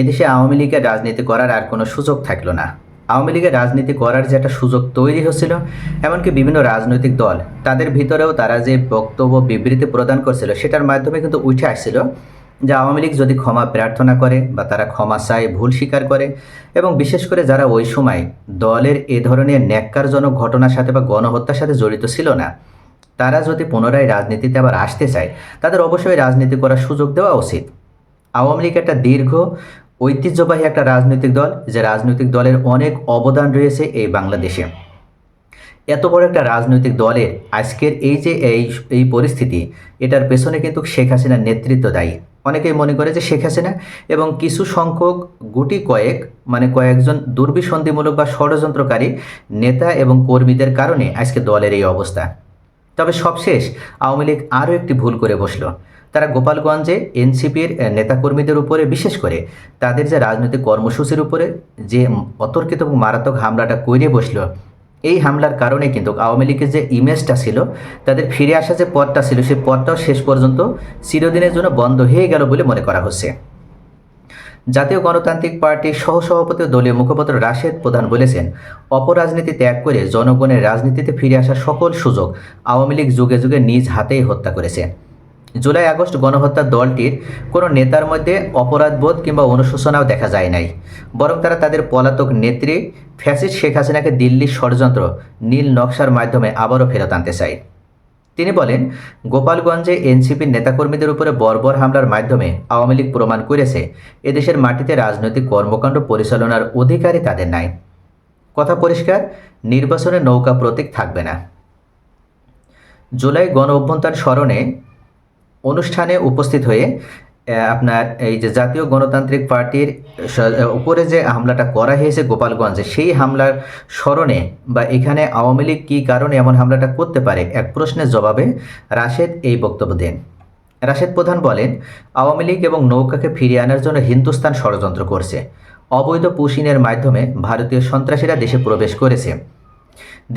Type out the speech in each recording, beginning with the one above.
এদেশে আওয়ামী লীগের রাজনীতি করার আর কোনো সুযোগ থাকল না। আওয়ামী লীগের রাজনীতি করার যে একটা সুযোগ তৈরি হচ্ছিল, এমনকি বিভিন্ন রাজনৈতিক দল, তাদের ভিতরেও তারা যে বক্তব্য বিবৃতি প্রদান করছিল, সেটার মাধ্যমে কিন্তু উঠে আসছিল যে আওয়ামী লীগ যদি ক্ষমা প্রার্থনা করে বা তারা ক্ষমা চায়, ভুল স্বীকার করে, এবং বিশেষ করে যারা ওই সময় দলের এ ধরনের ন্যাক্কারজনক ঘটনার সাথে বা গণহত্যার সাথে জড়িত ছিল না, তারা যদি পুনরায় রাজনীতিতে আবার আসতে চায়, তাদের অবশ্যই রাজনীতি করার সুযোগ দেওয়া উচিত। আওয়ামী লীগ একটা দীর্ঘ ঐতিহ্যবাহী একটা রাজনৈতিক দল, যে রাজনৈতিক দলের অনেক অবদান রয়েছে এই বাংলাদেশে। এত বড় একটা রাজনৈতিক দলের আজকের এই যে এই এই পরিস্থিতি, এটার পেছনে কিন্তু শেখ হাসিনার নেতৃত্ব দায়ী। অনেকেই মনে করে যে শেখ হাসিনা এবং কিছু সংখ্যক গুটি কয়েক মানে কয়েকজন দুর্বিসন্ধিমূলক বা ষড়যন্ত্রকারী নেতা এবং কর্মীদের কারণে আজকে দলের এই অবস্থা। তবে সবশেষ আওয়ামী লীগ আরও একটি ভুল করে বসল। তারা গোপালগঞ্জে এনসিপির নেতাকর্মীদের উপরে, বিশেষ করে তাদের যে রাজনৈতিক কর্মসূচির উপরে যে অতর্কিত এবং মারাত্মক হামলাটা করে বসল, এই হামলার কারণে কিন্তু আওয়ামী লীগের যে ইমেজটা ছিল, তাদের ফিরে আসা যে পথটা ছিল, সেই পথটাও শেষ পর্যন্ত চিরদিনের জন্য বন্ধ হয়ে গেল বলে মনে করা হচ্ছে। জাতীয় গণতান্ত্রিক পার্টির সহসভাপতি দলীয় মুখপাত্র রাশেদ প্রধান বলেছেন, অপরাজনীতি ত্যাগ করে জনগণের রাজনীতিতে ফিরে আসার সকল সুযোগ আওয়ামী লীগ যুগে যুগে নিজ হাতেই হত্যা করেছে। জুলাই আগস্ট গণহত্যা দলটির কোনো নেতার মধ্যে অপরাধবোধ কিংবা অনুশোচনাও দেখা যায় নাই। বরং তারা তাদের পলাতক নেত্রী ফ্যাসিস্ট শেখ হাসিনাকে দিল্লির ষড়যন্ত্র নীল নকশার মাধ্যমে আবারও ফেরত আনতে চায়। তিনি বলেন, গোপালগঞ্জে এনসিপির নেতাকর্মীদের উপরে বর্বর হামলার মাধ্যমে আওয়ামী লীগ প্রমাণ করেছে, এদেশের মাটিতে রাজনৈতিক কর্মকাণ্ড পরিচালনার অধিকারই তাদের নাই। কথা পরিষ্কার, নির্বাচনে নৌকা প্রতীক থাকবে না। জুলাই গণ অভ্যন্তর স্মরণে অনুষ্ঠানে উপস্থিত হয়ে আপনার এই যে জাতীয় গণতান্ত্রিক পার্টির উপরে যে হামলাটা করা হয়েছে গোপালগঞ্জে, সেই হামলার স্মরণে বা এখানে আওয়ামী লীগ কী কারণে এমন হামলাটা করতে পারে? এক প্রশ্নের জবাবে রাশেদ এই বক্তব্য দেন। রাশেদ প্রধান বলেন, আওয়ামী লীগ এবং নৌকাকে ফিরিয়ে আনার জন্য হিন্দুস্তান ষড়যন্ত্র করছে। অবৈধ পুশিনের মাধ্যমে ভারতীয় সন্ত্রাসীরা দেশে প্রবেশ করেছে।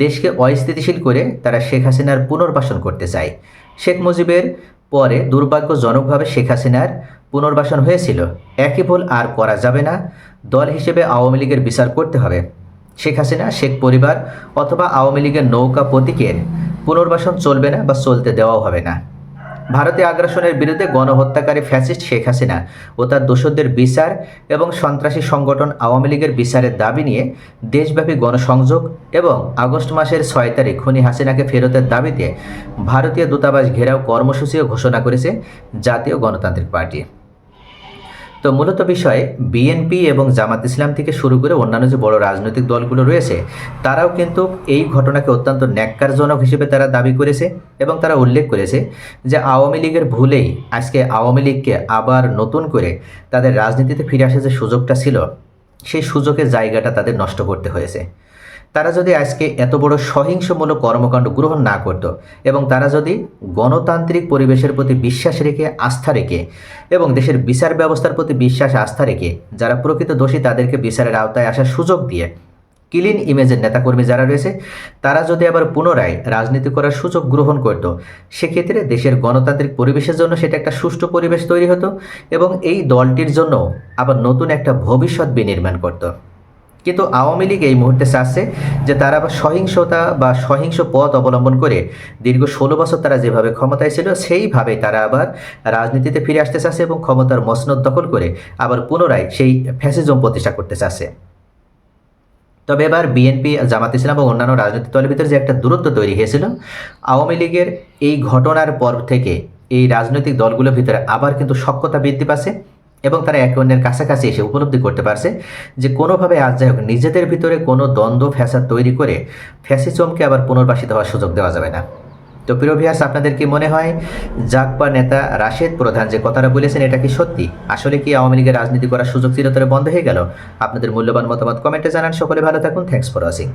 দেশকে অস্থিতিশীল করে তারা শেখ হাসিনার পুনর্বাসন করতে চায়। শেখ মুজিবের পরে দুর্ভাগ্যজনকভাবে শেখ হাসিনার পুনর্বাসন হয়েছিল। একই ভুল আর করা যাবে না। দল হিসেবে আওয়ামী লীগের বিচার করতে হবে। শেখ হাসিনা, শেখ পরিবার অথবা আওয়ামী লীগের নৌকা প্রতীকের পুনর্বাসন চলবে না বা চলতে দেওয়াও হবে না। ভারতীয় আগ্রাসনের বিরুদ্ধে গণহত্যাকারী ফ্যাসিস্ট শেখ হাসিনা ও তার দোষদের বিচার এবং সন্ত্রাসী সংগঠন আওয়ামী লীগের বিচারের দাবি নিয়ে দেশব্যাপী গণসংযোগ এবং আগস্ট মাসের ছয় তারিখ খুনি হাসিনাকে ফেরতের দাবিতে ভারতীয় দূতাবাস ঘেরাও কর্মসূচিও ঘোষণা করেছে জাতীয় গণতান্ত্রিক পার্টি। তো মূলত বিষয়ে বিএনপি এবং জামাত ইসলাম থেকে শুরু করে অন্যান্য যে বড় রাজনৈতিক দলগুলো রয়েছে, তারাও কিন্তু এই ঘটনাকে অত্যন্ত ন্যাক্কারজনক হিসেবে তারা দাবি করেছে এবং তারা উল্লেখ করেছে যে আওয়ামী লীগের ভুলেই আজকে আওয়ামী লীগকে আবার নতুন করে তাদের রাজনীতিতে ফিরে আসার যে সুযোগটা ছিল, সেই সুযোগের জায়গাটা তাদের নষ্ট করতে হয়েছে। তারা যদি আজকে এত বড় সহিংসমূলক কর্মকাণ্ড গ্রহণ না করত এবং তারা যদি গণতান্ত্রিক পরিবেশের প্রতি বিশ্বাস রেখে, আস্থা রেখে এবং দেশের বিচার ব্যবস্থার প্রতি বিশ্বাস, আস্থা রেখে যারা প্রকৃত দোষী তাদেরকে বিচারের আওতায় আসার সুযোগ দিয়ে ক্লিন ইমেজের নেতাকর্মী যারা রয়েছে, তারা যদি আবার পুনরায় রাজনীতি করার সুযোগ গ্রহণ করত, সেক্ষেত্রে দেশের গণতান্ত্রিক পরিবেশের জন্য সেটা একটা সুষ্ঠু পরিবেশ তৈরি হতো এবং এই দলটির জন্য আবার নতুন একটা ভবিষ্যৎ বিনির্মাণ করতো। কিন্তু আওয়ামী লীগ এই মুহূর্তে চাচ্ছে যে তারা সহিংসতা বা সহিংস পথ অবলম্বন করে দীর্ঘ ষোলো বছর তারা যেভাবে ক্ষমতায় ছিল, সেইভাবে তারা আবার রাজনীতিতে ফিরে আসতে চাচ্ছে এবং ক্ষমতার মসনদ দখল করে আবার পুনরায় সেই ফ্যাসিজম প্রতিষ্ঠা করতে চাচ্ছে। তবে এবার বিএনপি, জামাত ইসলাম এবং অন্যান্য রাজনৈতিক দলের ভিতরে যে একটা দূরত্ব তৈরি হয়েছিল, আওয়ামী লীগের এই ঘটনার পর থেকে এই রাজনৈতিক দলগুলোর ভিতরে আবার কিন্তু সক্ষতা বৃদ্ধি পাচ্ছে। এবং তারা একে অন্যের কাছাকাছি এসে উপলব্ধি করতে পারছে যে কোনোভাবে আজ যাই হোক নিজেদের ভিতরে কোনো দ্বন্দ্ব, ফ্যাসাদ তৈরি করে ফ্যাসিজমকে আবার পুনর্বাসিত হওয়ার সুযোগ দেওয়া যাবে না। তো প্রিয় ভিয়াস আপনাদের কি মনে হয় জাকপা নেতা রাশেদ প্রধান যে কথাটা বলেছেন, এটা কি সত্যি? আসলে কি আওয়ামী লীগের রাজনীতি করার সুযোগ চিরতরে বন্ধ হয়ে গেল? আপনাদের মূল্যবান মতামত কমেন্টে জানান। সকলে ভালো থাকুন। Thanks for watching